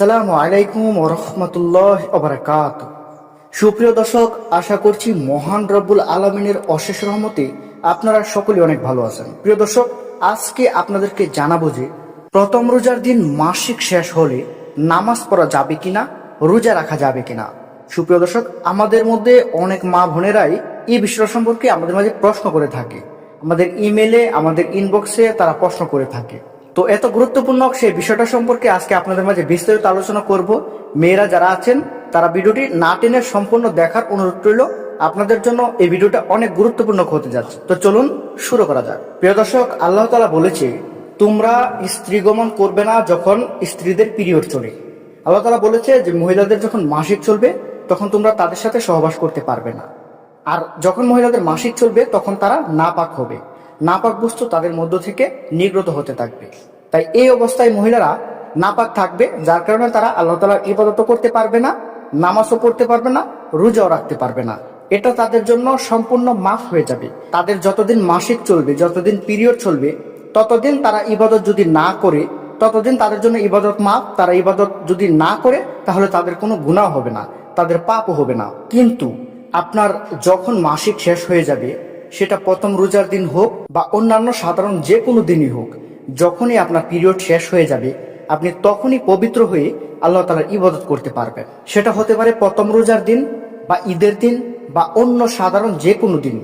আসসালামু আলাইকুম রহমতুল্লাহ ওবরাকাত সুপ্রিয় দর্শক, আশা করছি মহান রব্বুল আলমিনের অশেষ রহমতে আপনারা সকলে অনেক ভালো আছেন। প্রিয় দর্শক, আজকে আপনাদেরকে জানাব যে প্রথম রোজার দিন মাসিক শেষ হলে নামাজ পড়া যাবে কিনা, রোজা রাখা যাবে কিনা। সুপ্রিয় দর্শক, আমাদের মধ্যে অনেক মা বোনেরাই এই বিষয় সম্পর্কে আমাদের মাঝে প্রশ্ন করে থাকে। আমাদের ইমেলে, আমাদের ইনবক্সে তারা প্রশ্ন করে থাকে। তো এত গুরুত্বপূর্ণ সেই বিষয়টা সম্পর্কে আজকে আপনাদের মাঝে বিস্তারিত আলোচনা করব। মেয়েরা যারা আছেন, তারা ভিডিওটি না টেনে সম্পূর্ণ দেখার অনুরোধ রইল। আপনাদের জন্য এই ভিডিওটা অনেক গুরুত্বপূর্ণ হতে যাচ্ছে। তো চলুন শুরু করা যাক। প্রিয় দর্শক, আল্লাহ তালা বলেছে, তোমরা স্ত্রী গমন করবে না যখন স্ত্রীদের পিরিয়ড চলে। আল্লাহ তালা বলেছে যে, মহিলাদের যখন মাসিক চলবে, তখন তোমরা তাদের সাথে সহবাস করতে পারবে না। আর যখন মহিলাদের মাসিক চলবে, তখন তারা নাপাক হবে। নাপাক বস্তু তাদের মধ্য থেকে নির্গত হতে থাকবে। তাই এই অবস্থায় মহিলারা নাপাক থাকবে, যার কারণে তারা আল্লাহ তালার ইবাদত করতে পারবে না, নামাজও পড়তে পারবে না, রোজাও রাখতে পারবে না। এটা তাদের জন্য সম্পূর্ণ মাফ হয়ে যাবে। তাদের যতদিন মাসিক চলবে, যতদিন পিরিয়ড চলবে, ততদিন তারা ইবাদত যদি না করে, ততদিন তাদের জন্য ইবাদত মাফ, তারা ইবাদত যদি না করে, তাহলে তাদের কোনো গুণাও হবে না, তাদের পাপও হবে না। কিন্তু আপনার যখন মাসিক শেষ হয়ে যাবে সেটা প্রথম রোজার দিন হোক বা অন্যান্য সাধারণ যে কোনো দিনই হোক, যখনই আপনার পিরিয়ড শেষ হয়ে যাবে, আপনি তখনই পবিত্র হয়ে আল্লাহ তালার ইবাদত করতে পারবেন। সেটা হতে পারে প্রথম রোজার দিন বা ঈদের দিন বা অন্য সাধারণ যে কোনো দিন।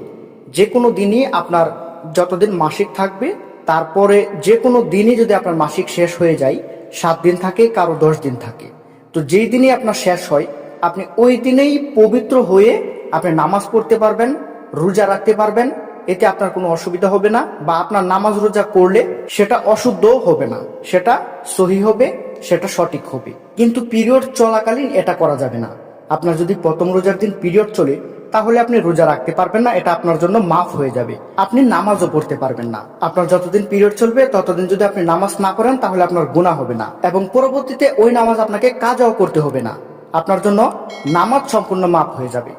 যে কোনো দিনই আপনার যতদিন মাসিক থাকবে, তারপরে যে কোনো দিনই যদি আপনার মাসিক শেষ হয়ে যায়, সাত দিন থাকে, কারও দশ দিন থাকে। তো যেই দিনই আপনার শেষ হয়, আপনি ওই দিনেই পবিত্র হয়ে আপনি নামাজ পড়তে পারবেন রোজা রাখতে পারবেন, এতে আপনার কোনো অসুবিধা হবে না বা আপনার নামাজ রোজা করলে সেটা অশুদ্ধও হবে না, সেটা সহি হবে, সেটা সঠিক হবে। কিন্তু পিরিয়ড চলাকালীন এটা করা যাবে না। আপনার যদি প্রথম রোজার দিন পিরিয়ড চলে, তাহলে আপনি রোজা রাখতে পারবেন না, এটা আপনার জন্য মাফ হয়ে যাবে। আপনি নামাজও পড়তে পারবেন না। আপনার যতদিন পিরিয়ড চলবে, ততদিন যদি আপনি নামাজ না করেন তাহলে আপনার গুণা হবে না এবং পরবর্তীতে ওই নামাজ আপনাকে কাজও করতে হবে না। আপনার জন্য নামাজ সম্পূর্ণ মাফ হয়ে যাবে।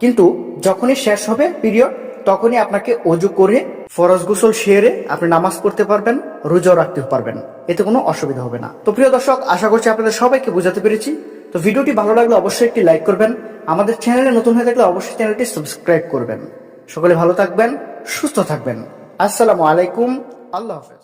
কিন্তু যখনই শেষ হবে পিরিয়ড তখনই আপনাকে অজু করে ফরজ গোসল সেরে আপনি নামাজ পড়তে পারবেন, রোজাও রাখতে পারবেন। এতে কোনো অসুবিধা হবে না। তো প্রিয় দর্শক, আশা করছি আপনাদের সবাইকে বোঝাতে পেরেছি। তো ভিডিওটি ভালো লাগলে অবশ্যই একটি লাইক করবেন। আমাদের চ্যানেলে নতুন হয়ে থাকলে অবশ্যই চ্যানেলটি সাবস্ক্রাইব করবেন। সকলে ভালো থাকবেন, সুস্থ থাকবেন। আসসালামু আলাইকুম। আল্লাহ হাফেজ।